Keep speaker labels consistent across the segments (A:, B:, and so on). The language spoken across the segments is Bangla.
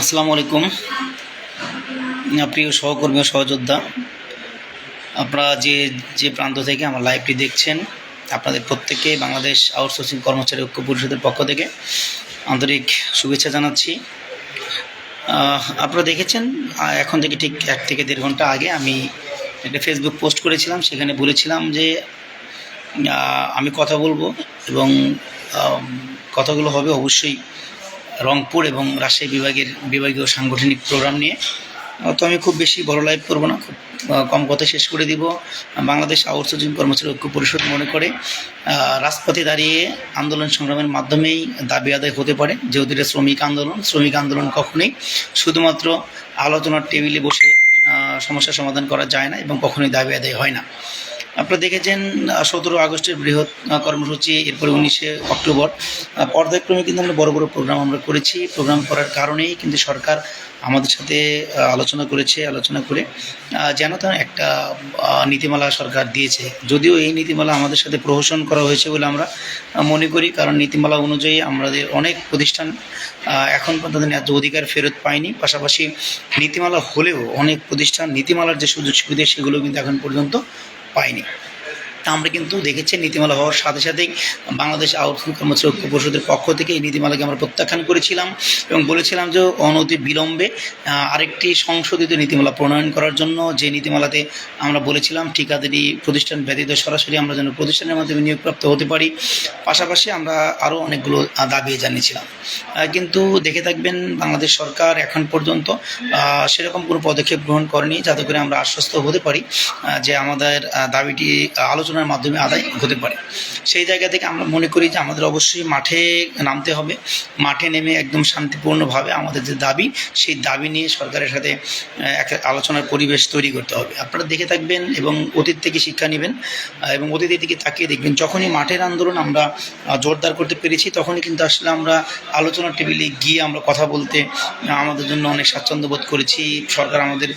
A: আসসালামু আলাইকুম। প্রিয় সহকর্মী সহযোদ্ধা, আপনারা যে যে প্রান্ত থেকে আমার লাইভটি দেখছেন, আপনাদের প্রত্যেককে বাংলাদেশ আউটসোর্সিং কর্মচারী ঐক্য পরিষদের পক্ষ থেকে আন্তরিক শুভেচ্ছা জানাচ্ছি। আপনারা দেখেছেন এখন থেকে ঠিক এক থেকে দেড় ঘণ্টা আগে আমি একটা ফেসবুক পোস্ট করেছিলাম, সেখানে বলেছিলাম যে আমি কথা বলব এবং কথাগুলো হবে অবশ্যই রংপুর এবং রাজশাহী বিভাগের বিভাগীয় সাংগঠনিক প্রোগ্রাম নিয়ে। তো আমি খুব বেশি বড় লাইভ করব না খুব কম কথা শেষ করে দিব। বাংলাদেশ আউটসোর্সিং কর্মচারী ঐক্য পরিষদ মনে করে রাজপথে দাঁড়িয়ে আন্দোলন সংগ্রামের মাধ্যমেই দাবি আদায় হতে পারে যেহেতু এটা শ্রমিক আন্দোলন। শ্রমিক আন্দোলন কখনোই শুধুমাত্র আলোচনার টেবিলে বসে আহ, সমস্যার সমাধান করা যায় না এবং কখনোই দাবি আদায় হয় না। আপনারা দেখেছেন সতেরো আগস্টের বৃহৎ কর্মসূচি, এরপরে উনিশে অক্টোবর। পর্যায়ক্রমে কিন্তু আমরা বড় বড় প্রোগ্রাম আমরা করেছি। প্রোগ্রাম করার কারণেই কিন্তু সরকার আমাদের সাথে আলোচনা করেছে, আলোচনা করে যেন তেন একটা নীতিমালা সরকার দিয়েছে। যদিও এই নীতিমালা আমাদের সাথে প্রহসন করা হয়েছে বলে আমরা মনে করি, কারণ নীতিমালা অনুযায়ী আমাদের অনেক প্রতিষ্ঠান এখন পর্যন্ত ন্যায্য অধিকার ফেরত পায়নি। পাশাপাশি নীতিমালা হলেও অনেক প্রতিষ্ঠান নীতিমালার যে সুযোগ সুবিধা সেগুলো কিন্তু এখন পর্যন্ত পায়নি তা আমরা কিন্তু দেখেছি নীতিমালা হওয়ার সাথে সাথেই বাংলাদেশ আউটসোর্সিং কর্মচারী ঐক্য পরিষদের পক্ষ থেকে এই নীতিমালাকে আমরা প্রত্যাখ্যান করেছিলাম এবং বলেছিলাম যে অনতি বিলম্বে আরেকটি সংশোধিত নীতিমালা প্রণয়ন করার জন্য যে নীতিমালাতে আমরা বলেছিলাম ঠিকাদারি প্রতিষ্ঠান ব্যতীত সরাসরি আমরা যেন প্রতিষ্ঠানের মাধ্যমে নিয়োগপ্রাপ্ত হতে পারি পাশাপাশি আমরা আরও অনেকগুলো দাবি জানিয়েছিলাম। কিন্তু দেখে থাকবেন বাংলাদেশ সরকার এখন পর্যন্ত সেরকম কোনো পদক্ষেপ গ্রহণ করেনি যাতে করে আমরা আশ্বস্ত হতে পারি যে আমাদের দাবিটি আহ, আলোচনার মাধ্যমে আদায় হতে পারে। সেই জায়গা থেকে আমরা মনে করি যে আমাদের অবশ্যই মাঠে নামতে হবে। মাঠে নেমে একদম শান্তিপূর্ণভাবে আমাদের যে দাবি, সেই দাবি নিয়ে সরকারের সাথে এক আলোচনার পরিবেশ তৈরি করতে হবে। আপনারা দেখে থাকবেন এবং অতীত থেকে শিক্ষা নেবেন এবং অতীতের দিকে তাকিয়ে দেখবেন। যখনই মাঠের আন্দোলন আমরা জোরদার করতে পেরেছি, তখনই কিন্তু আসলে আমরা আলোচনার টেবিলে গিয়ে আমরা কথা বলতে আমাদের জন্য অনেক স্বাচ্ছন্দ্য বোধ করেছি। সরকার আমাদের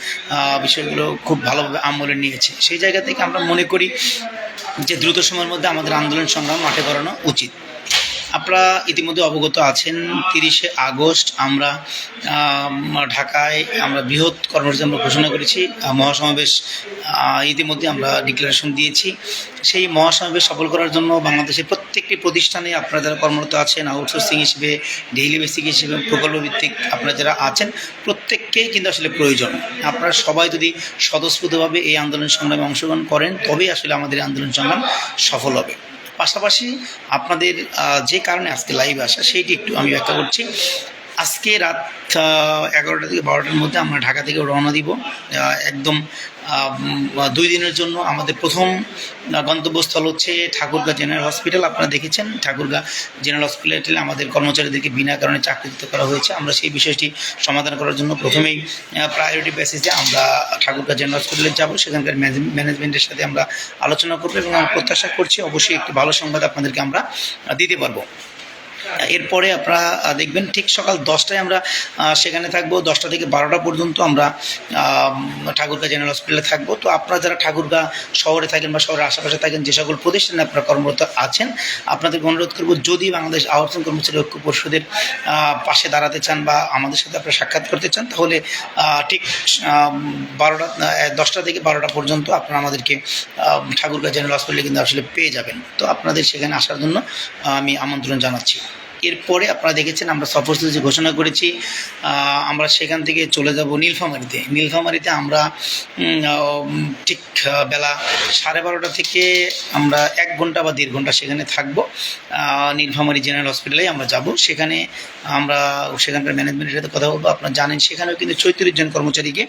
A: বিষয়গুলো খুব ভালোভাবে আমলে নিয়েছে। সেই জায়গা থেকে আমরা মনে করি যে দ্রুত সময়ের মধ্যে আমাদের আন্দোলন সংগ্রাম মাঠে করানো উচিত। আপনারা ইতিমধ্যে অবগত আছেন, তিরিশে আগস্ট আমরা ঢাকায় আমরা বৃহৎ কর্মসূচি আমরা ঘোষণা করেছি মহাসমাবেশ ইতিমধ্যে আমরা ডিক্লারেশন দিয়েছি। সেই মহাসমাবেশ সফল করার জন্য বাংলাদেশের প্রত্যেকটি প্রতিষ্ঠানে আপনারা যারা কর্মরত আছেন আউটসোর্সিং হিসেবে ডেইলি বেসিক হিসেবে প্রকল্প ভিত্তিক আপনারা যারা আছেন প্রত্যেককেই কিন্তু আসলে প্রয়োজন। আপনারা সবাই যদি স্বতঃস্ফূর্তভাবে এই আন্দোলন সংগ্রামে অংশগ্রহণ করেন, তবেই আসলে আমাদের আন্দোলন সংগ্রাম সফল হবে। পাশাপাশি আপনাদের যে কারণে আজকে লাইভ আসা সেইটি একটু আমি ব্যাখ্যা করছি। আজকে রাত এগারোটা থেকে বারোটার মধ্যে আমরা ঢাকা থেকে রওনা দিব। একদম দুই দিনের জন্য আমাদের প্রথম গন্তব্যস্থল হচ্ছে ঠাকুরগাঁ জেনারেল হসপিটাল। আপনারা দেখেছেন ঠাকুরগাঁ জেনারেল হসপিটালে আমাদের কর্মচারীদেরকে বিনা কারণে চাকরিচ্যুত করা হয়েছে। আমরা সেই বিষয়টি সমাধান করার জন্য প্রথমেই প্রায়োরিটি বেসিসে আমরা ঠাকুরগা জেনারেল হসপিটালে যাব। সেখানকার ম্যানেজমেন্টের সাথে আমরা আলোচনা করব এবং প্রত্যাশা করছি অবশ্যই একটি ভালো সংবাদ আপনাদেরকে আমরা দিতে পারব। এরপরে আপনারা দেখবেন ঠিক সকাল দশটায় আমরা সেখানে থাকব। দশটা থেকে বারোটা পর্যন্ত আমরা ঠাকুরগাঁ জেনারেল হসপিটালে থাকব। তো আপনারা যারা ঠাকুরগাঁ শহরে থাকেন বা শহরের আশেপাশে থাকেন, যে সকল প্রতিষ্ঠানে আপনারা কর্মরত আছেন, আপনাদেরকে অনুরোধ করব, যদি বাংলাদেশ আহ্বান কর্মচারী ঐক্য পরিষদের পাশে দাঁড়াতে চান বা আমাদের সাথে আপনারা সাক্ষাৎ করতে চান, তাহলে ঠিক বারোটা দশটা থেকে বারোটা পর্যন্ত আপনারা আমাদেরকে ঠাকুরগা জেনারেল হসপিটালে কিন্তু আসলে পেয়ে যাবেন। তো আপনাদের সেখানে আসার জন্য আমি আমন্ত্রণ জানাচ্ছি। এরপরে আপনারা দেখেছেন, আমরা সফরসূচি ঘোষণা করেছি আমরা সেখান থেকে চলে যাব নীলফামারিতে। নীলফামারিতে আমরা ঠিক বেলা সাড়ে বারোটা থেকে আমরা এক ঘণ্টা বা দেড় ঘণ্টা সেখানে থাকব। নীলফামারি জেনারেল হসপিটালে আমরা যাব। সেখানে আমরা সেখানকার ম্যানেজমেন্টের সাথে কথা বলব। আপনারা জানেন, সেখানেও কিন্তু চৌত্রিশ জন কর্মচারীকে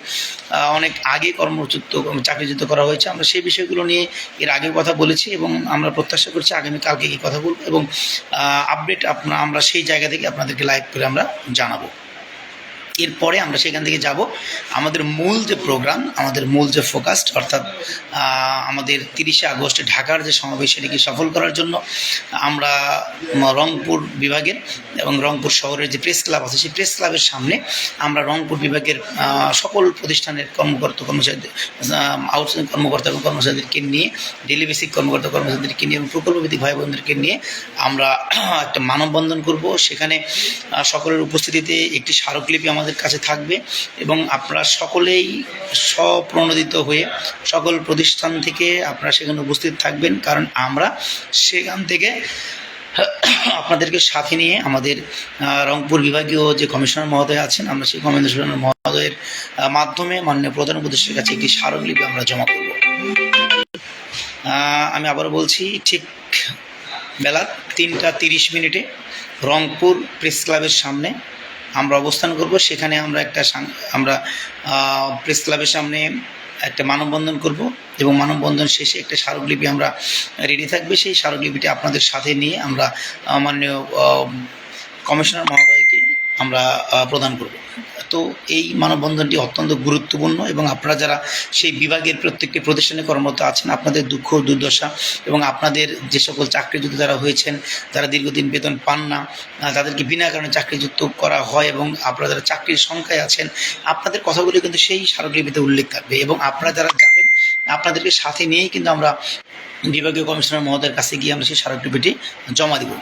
A: অনেক আগে কর্মচ্যুত, চাকরিচ্যুত করা হয়েছে। আমরা সেই বিষয়গুলো নিয়ে এর আগে কথা বলেছি এবং আমরা প্রত্যাশা করছি আগামী কালকে কি কথা বলব এবং আপডেট আপনার আমরা সেই জায়গা থেকে আপনাদেরকে লাইভ করে আমরা জানাব। এরপরে আমরা সেখান থেকে যাব। আমাদের মূল যে প্রোগ্রাম আমাদের মূল যে ফোকাসড অর্থাৎ আমাদের তিরিশে আগস্টে ঢাকার যে সমাবেশ, সেটিকে সফল করার জন্য আমরা রংপুর বিভাগের এবং রংপুর শহরের যে প্রেস ক্লাব আছে, সেই প্রেস ক্লাবের সামনে আমরা রংপুর বিভাগের সকল প্রতিষ্ঠানের কর্মকর্তা কর্মচারীদের আউটসোর্সিং কর্মকর্তা এবং কর্মচারীদেরকে নিয়ে ডেলি বেসিক কর্মকর্তা কর্মচারীদেরকে নিয়ে এবং প্রকল্পভিত্তিক ভাই বোনদেরকে নিয়ে আমরা একটা মানববন্ধন করব। সেখানে সকলের উপস্থিতিতে একটি স্মারকলিপি আমাদের কাছে থাকবে এবং আপনারা সকলেই স্বপ্রণোদিত হয়ে সকল প্রতিষ্ঠান থেকে আপনারা সেখানে উপস্থিত থাকবেন। কারণ আমরা সেখান থেকে আপনাদেরকে সাথে নিয়ে আমাদের রংপুর বিভাগীয় যে কমিশনার মহোদয় আছেন, আমরা সেই কমিশনার মহোদয়ের মাধ্যমে মাননীয় প্রধান উপদেষ্টার কাছে একটি স্মারকলিপি আমরা জমা করব। আমি আবার বলছি, ঠিক বেলা তিনটা তিরিশ মিনিটে রংপুর প্রেস ক্লাবের সামনে আমরা অবস্থান করব, সেখানে আমরা একটা আমরা প্রেস ক্লাবের সামনে একটা মানববন্ধন করব এবং মানববন্ধন শেষে একটা স্মারকলিপি আমরা রেডি থাকবে। সেই স্মারকলিপিটি আপনাদের সাথে নিয়ে আমরা মাননীয় কমিশনার মহোদয়কে আমরা প্রদান করব। তো এই মানববন্ধনটি অত্যন্ত গুরুত্বপূর্ণ এবং আপনারা যারা সেই বিভাগের প্রত্যেকটি প্রতিষ্ঠানে কর্মরত আছেন, আপনাদের দুঃখ দুর্দশা এবং আপনাদের যে সকল চাকরিযুক্ত যারা হয়েছেন, যারা দীর্ঘদিন বেতন পান না তাদেরকে বিনা কারণে চাকরিযুক্ত করা হয় এবং আপনারা যারা চাকরির সংখ্যায় আছেন, আপনাদের কথাগুলি কিন্তু সেই স্মারকলিপিতে উল্লেখ থাকবে এবং আপনারা যারা আপনাদেরকে সাথে নিয়েই কিন্তু আমরা বিভাগীয় কমিশনার মহোদয়ের কাছে গিয়ে আমরা সেই স্মারকলিপিটি জমা দিব।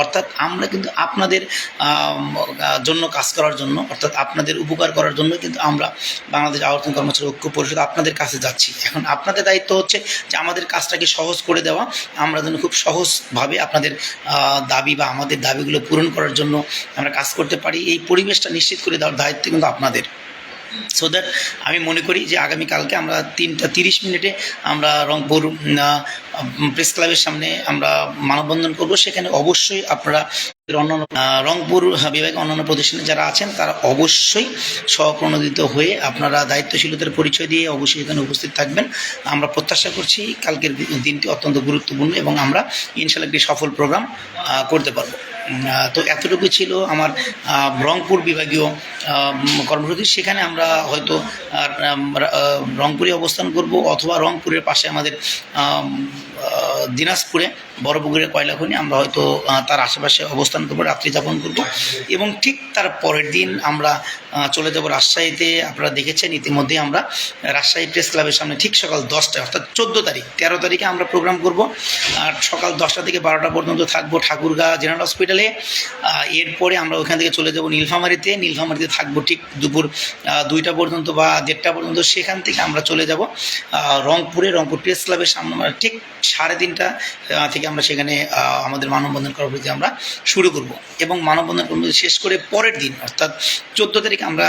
A: অর্থাৎ আমরা কিন্তু আপনাদের জন্য কাজ করার জন্য, অর্থাৎ আপনাদের উপকার করার জন্য কিন্তু আমরা বাংলাদেশ আবর্তন কর্মচারী ঐক্য পরিষদ আপনাদের কাছে যাচ্ছি। এখন আপনাদের দায়িত্ব হচ্ছে যে আমাদের কাজটাকে সহজ করে দেওয়া, আমরা যেন খুব সহজভাবে আপনাদের দাবি বা আমাদের দাবিগুলো পূরণ করার জন্য আমরা কাজ করতে পারি। এই পরিবেশটা নিশ্চিত করে দেওয়ার দায়িত্ব কিন্তু আপনাদের। সো দ্যাট আমি মনে করি যে আগামীকালকে আমরা তিনটা তিরিশ মিনিটে আমরা রংপুর প্রেস ক্লাবের সামনে আমরা মানববন্ধন করব। সেখানে অবশ্যই আপনারা অন্যান্য রংপুর বিভাগে অন্যান্য প্রতিষ্ঠানে যারা আছেন, তারা অবশ্যই স্বপ্রণোদিত হয়ে আপনারা দায়িত্বশীলতার পরিচয় দিয়ে অবশ্যই এখানে উপস্থিত থাকবেন। আমরা প্রত্যাশা করছি কালকের দিনটি অত্যন্ত গুরুত্বপূর্ণ এবং আমরা ইনশাল্লাহ একটি সফল প্রোগ্রাম করতে পারব। তো এতটুকু ছিল আমার রংপুর বিভাগীয় কর্মসূচি। সেখানে আমরা হয়তো রংপুরে অবস্থান করব অথবা রংপুরের পাশে আমাদের দিনাজপুরে বড়পুকুরের কয়লা খনি আমরা হয়তো তার আশেপাশে অবস্থান করব, রাত্রি যাপন করব। এবং ঠিক তার পরের দিন আমরা চলে যাব রাজশাহীতে। আপনারা দেখেছেন, ইতিমধ্যে আমরা রাজশাহী প্রেস ক্লাবের সামনে ঠিক সকাল দশটায়, অর্থাৎ চোদ্দ তারিখ, তেরো তারিখে আমরা প্রোগ্রাম করব। আর সকাল দশটা থেকে বারোটা পর্যন্ত থাকব ঠাকুরগাঁ জেনারেল হসপিটালে। এরপরে আমরা ওখান থেকে চলে যাব নীলফামারিতে। নীলফামারিতে থাকব ঠিক দুপুর দুইটা পর্যন্ত বা দেড়টা পর্যন্ত সেখান থেকে আমরা চলে যাব। রংপুরে, রংপুর প্রেস ক্লাবের সামনে আমরা ঠিক সাড়ে তিনটা থেকে আমরা সেখানে আমাদের মানববন্ধন কর্মসূচি আমরা শুরু করব। এবং মানববন্ধন কর্মসূচি শেষ করে পরের দিন, অর্থাৎ চোদ্দ তারিখ আমরা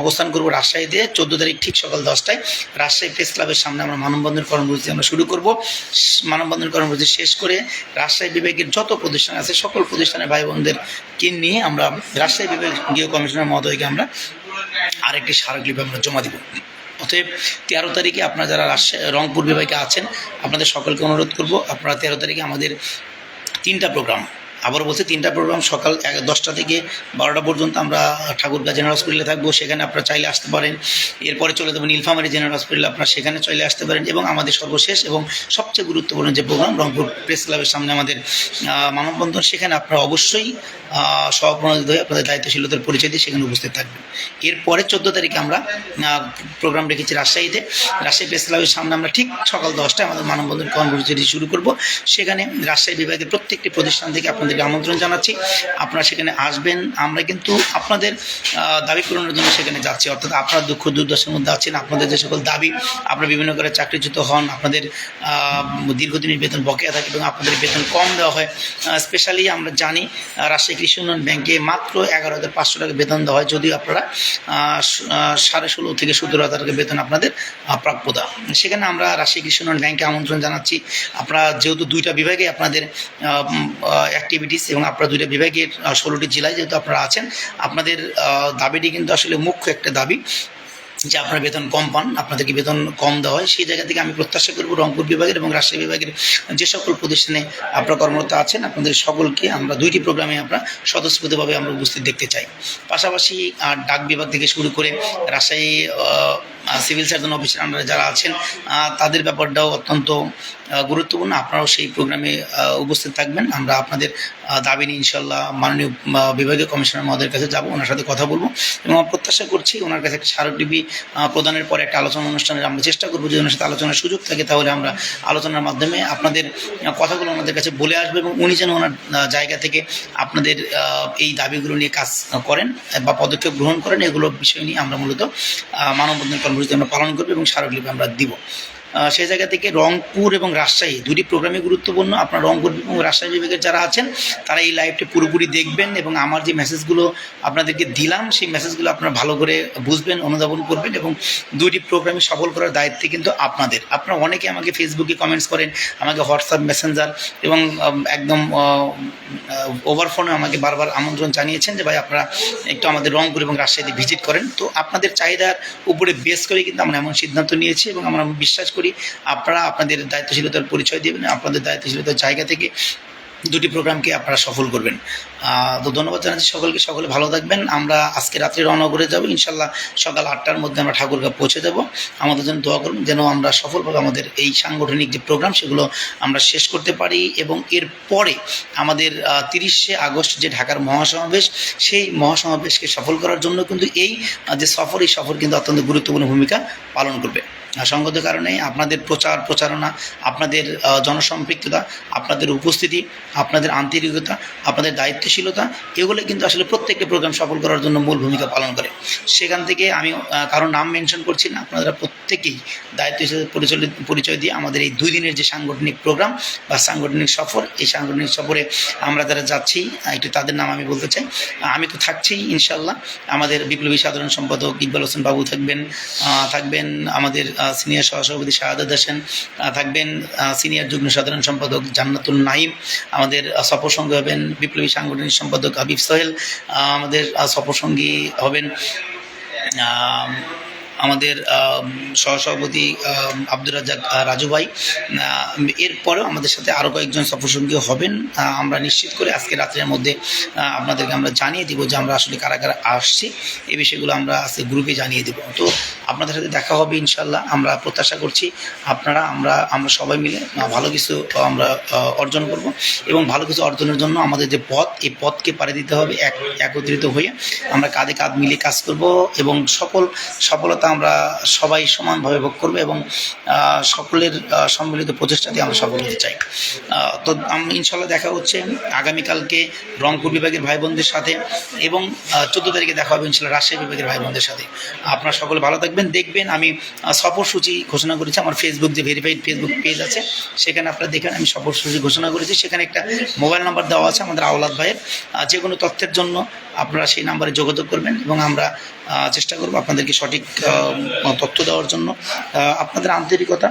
A: অবস্থান করব রাজশাহীতে চোদ্দ তারিখ ঠিক সকাল দশটায় রাজশাহী প্রেস ক্লাবের সামনে আমরা মানববন্ধন কর্মসূচি আমরা শুরু করব। মানববন্ধন কর্মসূচি শেষ করে রাজশাহী বিভাগের যত প্রতিষ্ঠান আছে, সকল প্রতিষ্ঠানের ভাই বোনদেরকে নিয়ে আমরা রাজশাহী বিভাগীয় কমিশনার মহোদয়কে আমরা আরেকটি স্মারকলিপি আমরা জমা দিব। অতএব তেরো তারিখে আপনারা যারা রাজশাহী, রংপুর বিভাগে আছেন, আপনাদের সকলকে অনুরোধ করব, আপনারা তেরো তারিখে আমাদের তিনটা প্রোগ্রাম আবার বলছি, তিনটা প্রোগ্রাম সকাল দশটা থেকে বারোটা পর্যন্ত আমরা ঠাকুরগাঁ জেনারেল হসপিটালে থাকব, সেখানে আপনারা চাইলে আসতে পারেন। এরপরে চলে যাব নীলফামারি জেনারেল হসপিটালে আপনারা সেখানে চলে আসতে পারেন এবং আমাদের সর্বশেষ এবং সবচেয়ে গুরুত্বপূর্ণ যে প্রোগ্রাম রংপুর প্রেস ক্লাবের সামনে আমাদের মানববন্ধন, সেখানে আপনারা অবশ্যই সহপ্রণোদিত হয়ে আপনাদের দায়িত্বশীলতার পরিচয় দিয়ে সেখানে উপস্থিত থাকবেন। এরপরে চোদ্দ তারিখে আমরা প্রোগ্রাম রেখেছি রাজশাহীতে। রাজশাহী প্রেস ক্লাবের সামনে আমরা ঠিক সকাল দশটায় আমাদের মানববন্ধন কর্মসূচিটি শুরু করব। সেখানে রাজশাহী বিভাগের প্রত্যেকটি প্রতিষ্ঠান থেকে আপনাদেরকে আমন্ত্রণ জানাচ্ছি। আপনারা সেখানে আসবেন। আমরা কিন্তু আপনাদের দাবি পূরণের জন্য সেখানে যাচ্ছি। অর্থাৎ আপনারা দুঃখ দুর্দশার মধ্যে আছেন, আপনাদের যে সকল দাবি, আপনারা বিভিন্ন করে চাকরিচ্যুত হন, আপনাদের দীর্ঘদিনের বেতন বকেয়া থাকে এবং আপনাদের বেতন কম দেওয়া হয়। স্পেশালি আমরা জানি রাজশাহী কৃষি উন্নয়ন ব্যাংকে মাত্র এগারো হাজার পাঁচশো টাকা বেতন দেওয়া হয়। যদিও আপনারা সাড়ে ষোলো থেকে সতেরো হাজার টাকা বেতন আপনাদের প্রাপ্যতা সেখানে আমরা রাজশাহী কৃষি উন্নয়ন ব্যাংকে আমন্ত্রণ জানাচ্ছি। আপনারা যেহেতু দুইটা বিভাগে আপনাদের অ্যাক্টিভিটিস এবং আপনারা দুইটা বিভাগের ষোলোটি জেলায় যেহেতু আপনারা আছেন, আপনাদের দাবিটি কিন্তু আসলে মুখ্য একটা দাবি, যে আপনারা বেতন কম পান, আপনাদেরকে বেতন কম দেওয়া হয়। সেই জায়গা থেকে আমি প্রত্যাশা করব রংপুর বিভাগের এবং রাজশাহী বিভাগের যে সকল প্রতিষ্ঠানে আপনারা কর্মরত আছেন, আপনাদের সকলকে আমরা দুইটি প্রোগ্রামে আমরা স্বতঃস্ফূর্তভাবে আমরা উপস্থিত দেখতে চাই। পাশাপাশি ডাক বিভাগ থেকে শুরু করে রাজশাহী সিভিল সার্জন অফিসের আন্ডারে যারা আছেন তাদের ব্যাপারটাও অত্যন্ত গুরুত্বপূর্ণ। আপনারাও সেই প্রোগ্রামে উপস্থিত থাকবেন। আমরা আপনাদের দাবি নিয়ে ইনশাল্লাহ মাননীয় বিভাগীয় কমিশনার মহোদয়ের কাছে যাব, ওনার সাথে কথা বলব। এবং প্রত্যাশা করছি ওনার কাছে একটা স্মারকলিপি প্রদানের পরে একটা আলোচনা অনুষ্ঠানের আমরা চেষ্টা করব। যদি ওনার সাথে আলোচনার সুযোগ থাকে, তাহলে আমরা আলোচনার মাধ্যমে আপনাদের কথাগুলো ওনাদের কাছে বলে আসব এবং উনি যেন ওনার জায়গা থেকে আপনাদের এই দাবিগুলো নিয়ে কাজ করেন বা পদক্ষেপ গ্রহণ করেন, এগুলো বিষয় নিয়ে আমরা মূলত মানববন্ধন আমরা পালন করব এবং স্মারকলিপি আমরা দিব। সেই জায়গা থেকে রংপুর এবং রাজশাহী, দুটি প্রোগ্রামই গুরুত্বপূর্ণ। আপনার রংপুর এবং রাজশাহী বিভাগের যারা আছেন, তারা এই লাইভটি পুরোপুরি দেখবেন এবং আমার যে মেসেজগুলো আপনাদেরকে দিলাম, সেই মেসেজগুলো আপনারা ভালো করে বুঝবেন, অনুধাবন করবেন এবং দুইটি প্রোগ্রামে সফল করার দায়িত্ব কিন্তু আপনাদের। আপনারা অনেকে আমাকে ফেসবুকে কমেন্টস করেন, আমাকে হোয়াটসঅ্যাপ মেসেঞ্জার এবং একদম ওভার ফোনে আমাকে বারবার আমন্ত্রণ জানিয়েছেন যে, ভাই, আপনারা একটু আমাদের রংপুর এবং রাজশাহীতে ভিজিট করেন। তো আপনাদের চাহিদার উপরে বেস করে কিন্তু আমরা এমন সিদ্ধান্ত নিয়েছি এবং আমরা বিশ্বাস করি আপনারা আপনাদের দায়িত্বশীলতার পরিচয় দেবেন, আপনাদের দায়িত্বশীলতার জায়গা থেকে দুটি প্রোগ্রামকে আপনারা সফল করবেন। তো ধন্যবাদ জানাচ্ছি সকলকে, সকলে ভালো থাকবেন। আমরা আজকে রাত্রে রওনা করে যাব। ইনশাল্লাহ সকাল আটটার মধ্যে আমরা ঠাকুরগাঁ পৌঁছে যাব। আমাদের জন্য দোয়া করুন যেন আমরা সফলভাবে আমাদের এই সাংগঠনিক যে প্রোগ্রাম, সেগুলো আমরা শেষ করতে পারি এবং এর পরে আমাদের তিরিশে আগস্ট যে ঢাকার মহাসমাবেশ, সেই মহাসমাবেশকে সফল করার জন্য কিন্তু এই যে সফর, এই সফর কিন্তু অত্যন্ত গুরুত্বপূর্ণ ভূমিকা পালন করবে। আর সঙ্গত কারণে আপনাদের প্রচার প্রচারণা, আপনাদের জনসম্পৃক্ততা, আপনাদের উপস্থিতি, আপনাদের আন্তরিকতা, আপনাদের দায়িত্বশীলতা, এগুলো কিন্তু আসলে প্রত্যেকটা প্রোগ্রাম সফল করার জন্য মূল ভূমিকা পালন করে। সেখান থেকে আমি কারোর কারও নাম মেনশন করছি না, আপনারা প্রত্যেকেই দায়িত্ব হিসেবে পরিচালিত পরিচয় দিয়ে আমাদের এই দুই দিনের যে সাংগঠনিক প্রোগ্রাম বা সাংগঠনিক সফর, এই সাংগঠনিক সফরে আমরা যারা যাচ্ছি একটু তাদের নাম আমি বলতে চাই। আমি তো থাকছিই ইনশাল্লাহ আমাদের বিপ্লবী সাধারণ সম্পাদক ইকবাল হোসেন বাবু থাকবেন থাকবেন আমাদের সিনিয়র সহসভাপতি শাহাদাত হোসেন থাকবেন সিনিয়র যুগ্ম সাধারণ সম্পাদক জান্নাতুল নাইম আমাদের সফর হবেন বিপ্লবী সাংগঠনিক সম্পাদক হাবিব সোহেল আমাদের সফর সঙ্গী হবেন আমাদের আম, সহসভাপতি আব্দুর রাজাক রাজু ভাই। এরপরেও আমাদের সাথে আরও কয়েকজন সফরসঙ্গী হবেন। আমরা নিশ্চিত করে আজকে রাত্রের মধ্যে আপনাদেরকে আমরা জানিয়ে দিব যে আমরা আসলে কারা কারা আসছি। এই বিষয়গুলো আমরা আজকে গ্রুপে জানিয়ে দেব। তো আপনাদের সাথে দেখা হবে ইনশাল্লাহ আমরা প্রত্যাশা করছি আপনারা আমরা আমরা সবাই মিলে ভালো কিছু আমরা অর্জন করব এবং ভালো কিছু অর্জনের জন্য আমাদের যে পথ এই পথকে পাড়ি দিতে হবে এক একত্রিত হয়ে। আমরা কাঁধে কাঁধ মিলিয়ে কাজ করব এবং সকল সফলতা আমরা সবাই সমানভাবে ভোগ করব এবং সকলের সম্মিলিত প্রচেষ্টাতে আমরা সফল হতে চাই। তো আম- ইনশাল্লাহ দেখা হচ্ছে আগামীকালকে রংপুর বিভাগের ভাই বোনদের সাথে এবং চোদ্দ তারিখে দেখা হবে ইনশাল্লাহ রাজশাহী বিভাগের ভাই বোনদের সাথে। আপনারা সকলে ভালো থাকবেন, দেখবেন, আমি সফরসূচি ঘোষণা করেছি, আমার ফেসবুক যে ভেরিফাইড ফেসবুক পেজ আছে, সেখানে আপনারা দেখেন আমি সফরসূচি ঘোষণা করেছি, সেখানে একটা মোবাইল নাম্বার দেওয়া আছে আমাদের আওলাদ ভাইয়ের। যে কোনো তথ্যের জন্য আপনারা সেই নাম্বারে যোগাযোগ করবেন এবং আমরা চেষ্টা করব আপনাদেরকে সঠিক তথ্য দেওয়ার জন্য। আপনাদের আন্তরিকতা,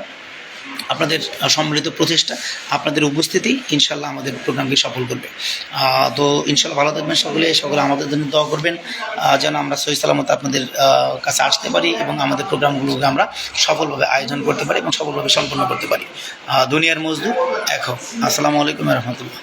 A: আপনাদের সম্মিলিত প্রচেষ্টা, আপনাদের উপস্থিতি ইনশাল্লাহ আমাদের প্রোগ্রামকে সফল করবে। তো ইনশাল্লাহ ভালো থাকবেন সকলে সকলে আমাদের জন্য দোয়া করবেন যেন আমরা সহি সালামত আপনাদের কাছে আসতে পারি এবং আমাদের প্রোগ্রামগুলোকে আমরা সফলভাবে আয়োজন করতে পারি এবং সফলভাবে সম্পন্ন করতে পারি। দুনিয়ার মজদুর এখন আসসালামু আলাইকুম রহমতুল্লাহ।